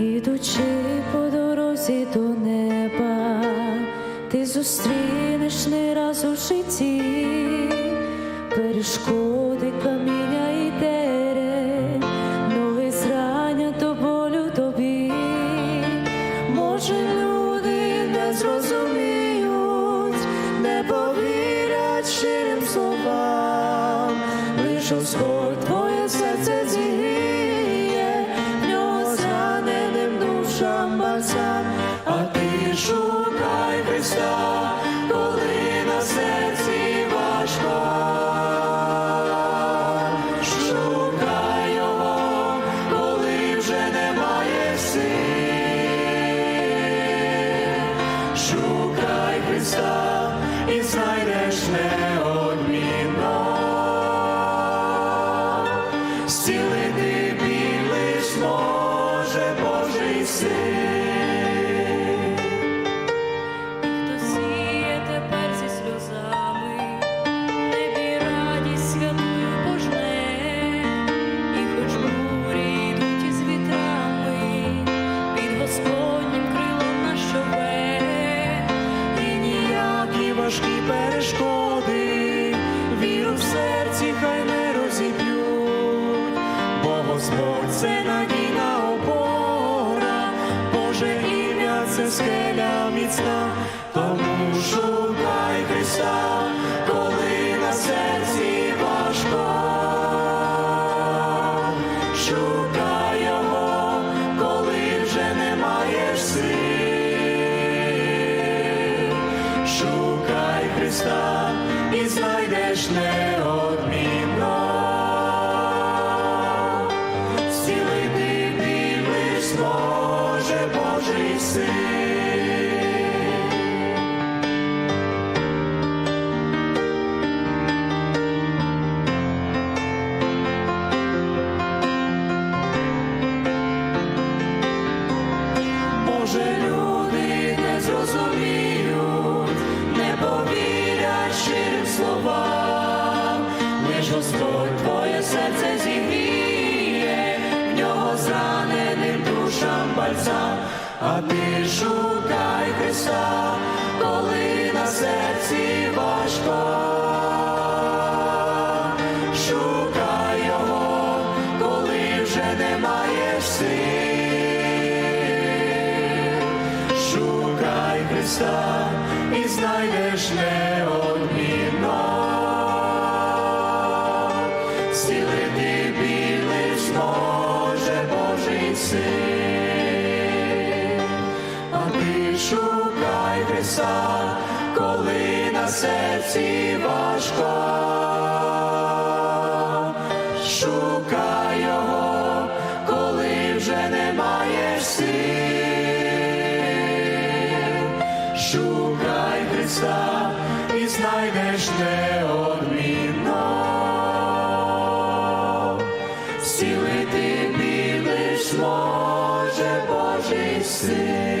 Ідучи по дорозі до неба, ти зустрінеш не раз у житті перешкоди, каміння і терен, ноги зранять до болю тобі. Може, люди не зрозуміють, не повірять щирим словам, лиш Господь Христа і знайдеш неодмінно. Зцілити білий зможе може Божий син. Ніякі перешкоди, віру в серці хай не розіб'ють, бо Господь це надійна опора, Боже ім'я це скеля міцна, тому шукай Христа, Христа і знайдеш неодмінно. Душам а ти шукай Христа, коли на серці важко. Шукай коли вже не маєш сил. Шукай Христа і знайдеш неодмінно. Біль лиш може Божий син. Шукай Христа, коли на серці важко. Шукай його, коли вже не маєш сил. Шукай Христа і знайдеш неодмінно. Зцілити біль лиш може Божий син.